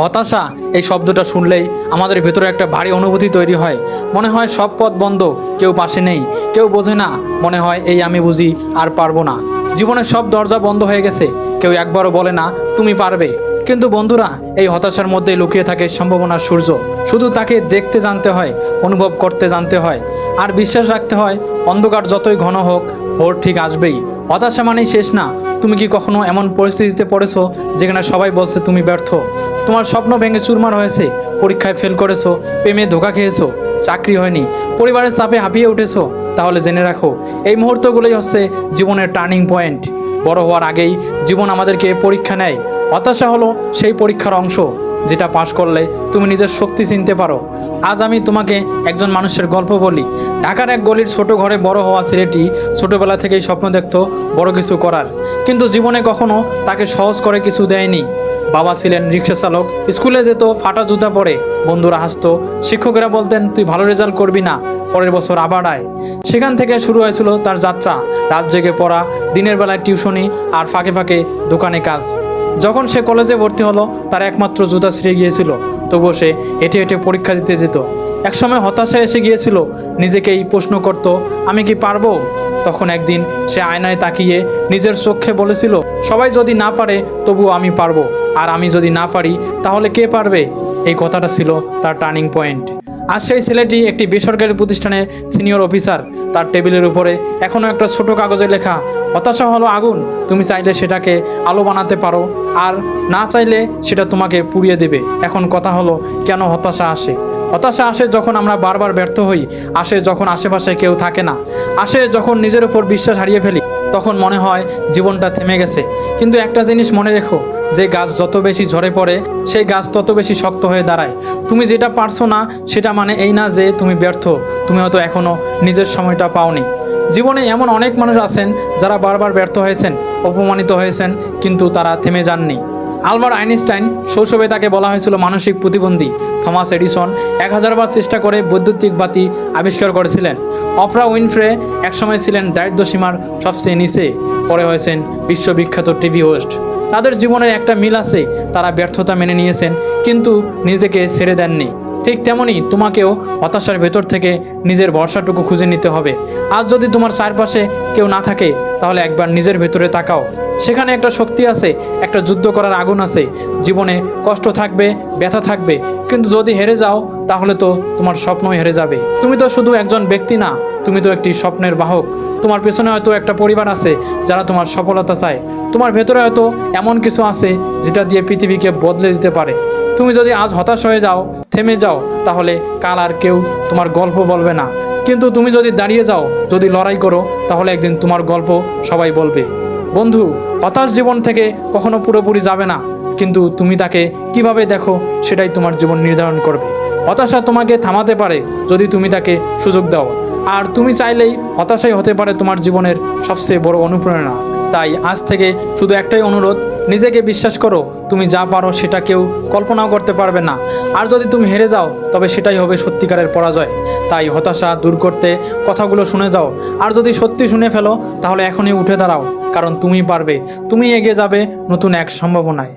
হতাশা, এই শব্দটা শুনলেই আমাদের ভেতরে একটা ভারী অনুভূতি তৈরি হয়। মনে হয় সব পথ বন্ধ, কেউ পাশে নেই, কেউ বোঝে না, মনে হয় এই আমি বুঝি আর পারব না। জীবনের সব দরজা বন্ধ হয়ে গেছে, কেউ একবারও বলে না, তুমি পারবে। কিন্তু বন্ধুরা, এই হতাশার মধ্যে লুকিয়ে থাকে সম্ভাবনার সূর্য। শুধু তাকে দেখতে জানতে হয়, অনুভব করতে জানতে হয়। আর বিশ্বাস রাখতে হয়, অন্ধকার যতই ঘন হোক, ভোর ঠিক আসবেই। হতাশা মানেই শেষ না। তুমি কি কখনো এমন পরিস্থিতিতে পড়েছো, যেখানে সবাই বলছে তুমি ব্যর্থ? তোমার স্বপ্ন ভেঙে চুরমার হয়েছে, পরীক্ষায় ফেল করেছ, প্রেমে ধোকা খেয়েছো, চাকরি হয়নি, পরিবারের চাপে হাঁপিয়ে উঠেছো, তাহলে জেনে রাখো, এই মুহূর্তগুলোই হচ্ছে জীবনের টার্নিং পয়েন্ট বড় হওয়ার আগেই জীবন আমাদেরকে পরীক্ষা নেয়, হতাশা হলো সেই পরীক্ষার অংশ, যেটা পাশ করলে তুমি নিজের শক্তি চিনতে পারো। আজ আমি তোমাকে একজন মানুষের গল্প বলি। ঢাকার এক গলির ছোট ঘরে বড় হওয়া ছেলেটি ছোটবেলা থেকেই স্বপ্ন দেখতো বড় কিছু করার, কিন্তু জীবনে কখনো তাকে সহজ করে কিছু দেয়নি। বাবা ছিলেন রিক্সা চালক। স্কুলে যেত, ফাটা জুতা পরে। বন্ধুরা হাসতো, শিক্ষকেরা বলতেন, তুই ভালো রেজাল্ট করবি না, পরের বছর আবার আয়। সেখান থেকে শুরু হয়েছিল তার যাত্রা। রাত জেগে পড়া, দিনের বেলায় টিউশনি আর ফাঁকে ফাঁকে দোকানে কাজ। যখন সে কলেজে ভর্তি হলো, তার একমাত্র জুতা ছিঁড়ে গিয়েছিল। তবুও সে হেঁটে হেঁটে পরীক্ষা দিতে যেত। একসময় হতাশা এসে গিয়েছিল, নিজেকেই প্রশ্ন করত, আমি কি পারব? তখন একদিন সে আয়নায় তাকিয়ে নিজের চোখে বলেছিল, সবাই যদি না পারে, তবুও আমি পারব। আর আমি যদি না পারি, তাহলে কে পারবে? এই কথাটা ছিল তার টার্নিং পয়েন্ট। আজ সেই ছেলেটি একটি বেসরকারি প্রতিষ্ঠানে সিনিয়র অফিসার। তার টেবিলের উপরে এখনও একটা ছোট কাগজে লেখা হতাশা হলো আগুন, তুমি চাইলে সেটাকে আলো বানাতে পারো। আর না চাইলে সেটা তোমাকে পুড়িয়ে দেবে। এখন কথা হলো, কেন হতাশা আসে? হতাশা আসে যখন আমরা বারবার ব্যর্থ হই, আসে যখন আশেপাশে কেউ থাকে না, আসে যখন নিজের উপর বিশ্বাস হারিয়ে ফেলি, তখন মনে হয় জীবনটা থেমে গেছে। কিন্তু একটা জিনিস মনে রেখো, যে গাছ যত বেশি ঝরে পড়ে, সেই গাছ তত বেশি শক্ত হয়ে দাঁড়ায়। তুমি যেটা পারছ না, সেটা মানে এই না যে তুমি ব্যর্থ, তুমি হয়তো এখনও নিজের সময়টা পাওনি। জীবনে এমন অনেক মানুষ আছেন, যারা বারবার ব্যর্থ হয়েছেন, অপমানিত হয়েছেন, কিন্তু তারা থেমে যাননি। আলবার্ট আইনস্টাইন শৈশবে তাকে বলা হয়েছিল মানসিক প্রতিবন্ধী। থমাস এডিসন এক হাজারবার চেষ্টা করে বৈদ্যুতিক বাতি আবিষ্কার করেছিলেন। অফরা উইনফ্রে একসময় ছিলেন দারিদ্র সীমার সবচেয়ে নিচে, পরে হয়েছেন বিশ্ববিখ্যাত টিভি হোস্ট। তাদের জীবনের একটা মিল আছে, তারা ব্যর্থতা মেনে নিয়েছেন, কিন্তু নিজেকে ছেড়ে দেননি। ঠিক তেমনই তোমাকেও হতাশার ভেতর থেকে নিজের ভরসাটুকু খুঁজে নিতে হবে। আজ যদি তোমার চারপাশে কেউ না থাকে, তাহলে একবার নিজের ভেতরে তাকাও। সেখানে একটা শক্তি আছে, একটা যুদ্ধ করার আগুন আছে। জীবনে কষ্ট থাকবে, ব্যথা থাকবে, কিন্তু যদি হেরে যাও, তাহলে তো তোমার স্বপ্নই হেরে যাবে। তুমি তো শুধু একজন ব্যক্তি না, তুমি তো একটি স্বপ্নের বাহক। তোমার পেছনে হয়তো একটা পরিবার আছে, যারা তোমার সফলতা চায়। তোমার ভেতরে হয়তো এমন কিছু আছে, যেটা দিয়ে পৃথিবীকে বদলে দিতে পারে। তুমি যদি আজ হতাশ হয়ে যাও, থেমে যাও, তাহলে কাল আর কেউ তোমার গল্প বলবে না। কিন্তু তুমি যদি দাঁড়িয়ে যাও, যদি লড়াই করো, তাহলে একদিন তোমার গল্প সবাই বলবে। বন্ধু, হতাশ জীবন থেকে কখনো পুরোপুরি যাবে না। কিন্তু তুমি তাকে কীভাবে দেখো, সেটাই তোমার জীবন নির্ধারণ করবে। হতাশা তোমাকে থামাতে পারে যদি তুমি তাকে সুযোগ দাও। আর তুমি চাইলেই হতাশাই হতে পারে তোমার জীবনের সবচেয়ে বড় অনুপ্রেরণা। তাই আজ থেকে শুধু একটাই অনুরোধ, নিজেকে বিশ্বাস করো, তুমি যা পারো সেটা কেউ কল্পনাও করতে পারবে না। আর যদি তুমি হেরে যাও, তবে সেটাই হবে সত্যিকারের পরাজয়। তাই হতাশা দূর করতে কথাগুলো শুনে যাও। আর যদি সত্যি শুনে ফেলো, তাহলে এখনই উঠে দাঁড়াও। কারণ তুমি পারবে তুমি এগিয়ে যাবে নতুন এক সম্ভাবনায়।